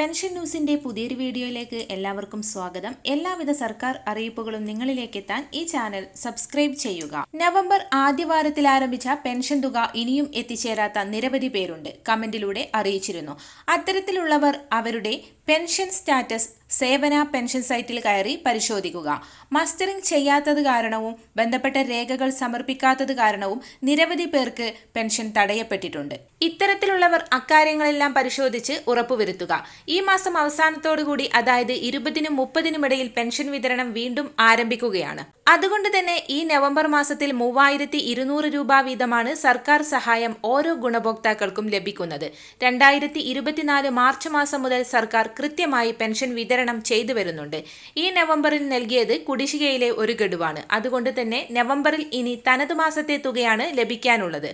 Pension ന്യൂസിന്റെ പുതിയൊരു വീഡിയോയിലേക്ക് എല്ലാവർക്കും സ്വാഗതം. എല്ലാവിധ സർക്കാർ അറിയിപ്പുകളും നിങ്ങളിലേക്ക് എത്താൻ ഈ ചാനൽ സബ്സ്ക്രൈബ് ചെയ്യുക. നവംബർ ആദ്യവാരത്തിൽ ആരംഭിച്ച പെൻഷൻ തുക ഇനിയും എത്തിച്ചേരാത്ത നിരവധി പേരുണ്ട്. കമന്റിലൂടെ അറിയിച്ചിരുന്നു. അത്തരത്തിലുള്ളവർ അവരുടെ പെൻഷൻ സ്റ്റാറ്റസ് സേവന പെൻഷൻ സൈറ്റിൽ കയറി പരിശോധിക്കുക. മസ്റ്ററിംഗ് ചെയ്യാത്തത് കാരണവും ബന്ധപ്പെട്ട രേഖകൾ സമർപ്പിക്കാത്തത് കാരണവും നിരവധി പേർക്ക് പെൻഷൻ തടയപ്പെട്ടിട്ടുണ്ട്. ഇത്തരത്തിലുള്ളവർ അക്കാര്യങ്ങളെല്ലാം പരിശോധിച്ച് ഉറപ്പുവരുത്തുക. ഈ മാസം അവസാനത്തോടുകൂടി അതായത് ഇരുപതിനും മുപ്പതിനും ഇടയിൽ പെൻഷൻ വിതരണം വീണ്ടും ആരംഭിക്കുകയാണ്. അതുകൊണ്ട് തന്നെ ഈ നവംബർ മാസത്തിൽ മൂവായിരത്തി ഇരുന്നൂറ് രൂപ വീതമാണ് സർക്കാർ സഹായം ഓരോ ഗുണഭോക്താക്കൾക്കും ലഭിക്കുന്നത്. രണ്ടായിരത്തി മാർച്ച് മാസം മുതൽ സർക്കാർ കൃത്യമായി പെൻഷൻ വിതരണം ചെയ്തു വരുന്നുണ്ട്. ഈ നവംബറിൽ നൽകിയത് കുടിശ്ശികയിലെ ഒരു ഗഡുവാണ്. അതുകൊണ്ട് തന്നെ നവംബറിൽ ഇനി തനത് മാസത്തെ തുകയാണ് ലഭിക്കാനുള്ളത്.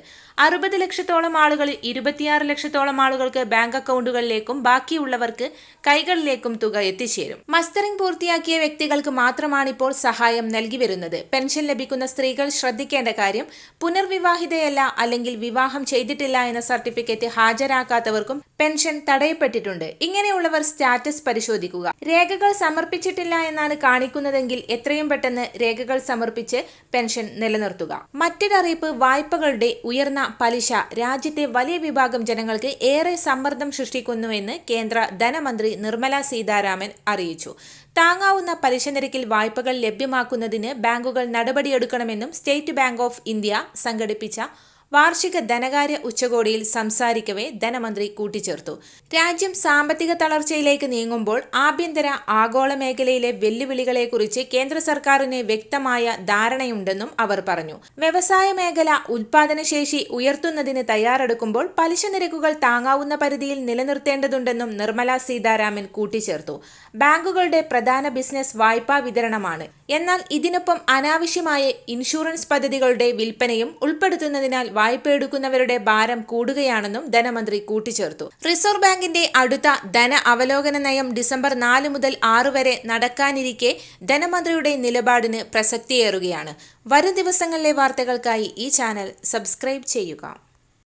അറുപത് ലക്ഷത്തോളം ആളുകൾ ഇരുപത്തിയാറ് ലക്ഷത്തോളം ആളുകൾക്ക് ബാങ്ക് അക്കൗണ്ടുകളിലേക്കും ബാക്കിയുള്ളവർക്ക് കൈകളിലേക്കും തുക എത്തിച്ചേരും. മസ്റ്ററിംഗ് പൂർത്തിയാക്കിയ വ്യക്തികൾക്ക് മാത്രമാണ് ഇപ്പോൾ സഹായം നൽകി വരുന്നത്. പെൻഷൻ ലഭിക്കുന്ന സ്ത്രീകൾ ശ്രദ്ധിക്കേണ്ട കാര്യം പുനർവിവാഹിതയല്ല അല്ലെങ്കിൽ വിവാഹം ചെയ്തിട്ടില്ല എന്ന സർട്ടിഫിക്കറ്റ് ഹാജരാക്കാത്തവർക്കും പെൻഷൻ തടയപ്പെട്ടിട്ടുണ്ട്. ഇങ്ങനെയുള്ളവർ സ്റ്റാറ്റസ് പരിശോധിക്കുക. രേഖകൾ സമർപ്പിച്ചിട്ടില്ല എന്നാണ് കാണിക്കുന്നതെങ്കിൽ എത്രയും പെട്ടെന്ന് രേഖകൾ സമർപ്പിച്ച് പെൻഷൻ നിലനിർത്തുക. മറ്റൊരറിയിപ്പ് വായ്പകളുടെ ഉയർന്ന പലിശ. രാജ്യത്തെ വലിയ വിഭാഗം ജനങ്ങൾക്ക് ഏറെ സമ്മർദ്ദം സൃഷ്ടിക്കുന്നുവെന്ന് കേന്ദ്ര ധനമന്ത്രി നിർമ്മല സീതാരാമൻ അറിയിച്ചു. താങ്ങാവുന്ന പലിശ നിരക്കിൽ വായ്പകൾ ലഭ്യമാക്കുന്നതിന് ബാങ്കുകൾ നടപടിയെടുക്കണമെന്നും സ്റ്റേറ്റ് ബാങ്ക് ഓഫ് ഇന്ത്യ സംഘടിപ്പിച്ച വാർഷിക ധനകാര്യ ഉച്ചകോടിയിൽ സംസാരിക്കവേ ധനമന്ത്രി കൂട്ടിച്ചേർത്തു. രാജ്യം സാമ്പത്തിക തളർച്ചയിലേക്ക് നീങ്ങുമ്പോൾ ആഭ്യന്തര ആഗോള മേഖലയിലെ വെല്ലുവിളികളെക്കുറിച്ച് കേന്ദ്ര സർക്കാരിന് വ്യക്തമായ ധാരണയുണ്ടെന്നും അവർ പറഞ്ഞു. വ്യവസായ മേഖല ഉൽപാദനശേഷി ഉയർത്തുന്നതിന് തയ്യാറെടുക്കുമ്പോൾ പലിശ നിരക്കുകൾ താങ്ങാവുന്ന പരിധിയിൽ നിലനിർത്തേണ്ടതുണ്ടെന്നും നിർമ്മല സീതാരാമൻ കൂട്ടിച്ചേർത്തു. ബാങ്കുകളുടെ പ്രധാന ബിസിനസ് വായ്പാ വിതരണമാണ്. എന്നാൽ ഇതിനൊപ്പം അനാവശ്യമായ ഇൻഷുറൻസ് പദ്ധതികളുടെ വിൽപ്പനയും ഉൾപ്പെടുത്തുന്നതിനാൽ വായ്പ എടുക്കുന്നവരുടെ ഭാരം കൂടുകയാണെന്നും ധനമന്ത്രി കൂട്ടിച്ചേർത്തു. റിസർവ് ബാങ്കിന്റെ അടുത്ത ധന അവലോകന നയം ഡിസംബർ നാല് മുതൽ ആറ് വരെ നടക്കാനിരിക്കെ ധനമന്ത്രിയുടെ നിലപാടിന് പ്രസക്തിയേറുകയാണ്. വരും ദിവസങ്ങളിലെ വാർത്തകൾക്കായി ഈ ചാനൽ സബ്സ്ക്രൈബ് ചെയ്യുക.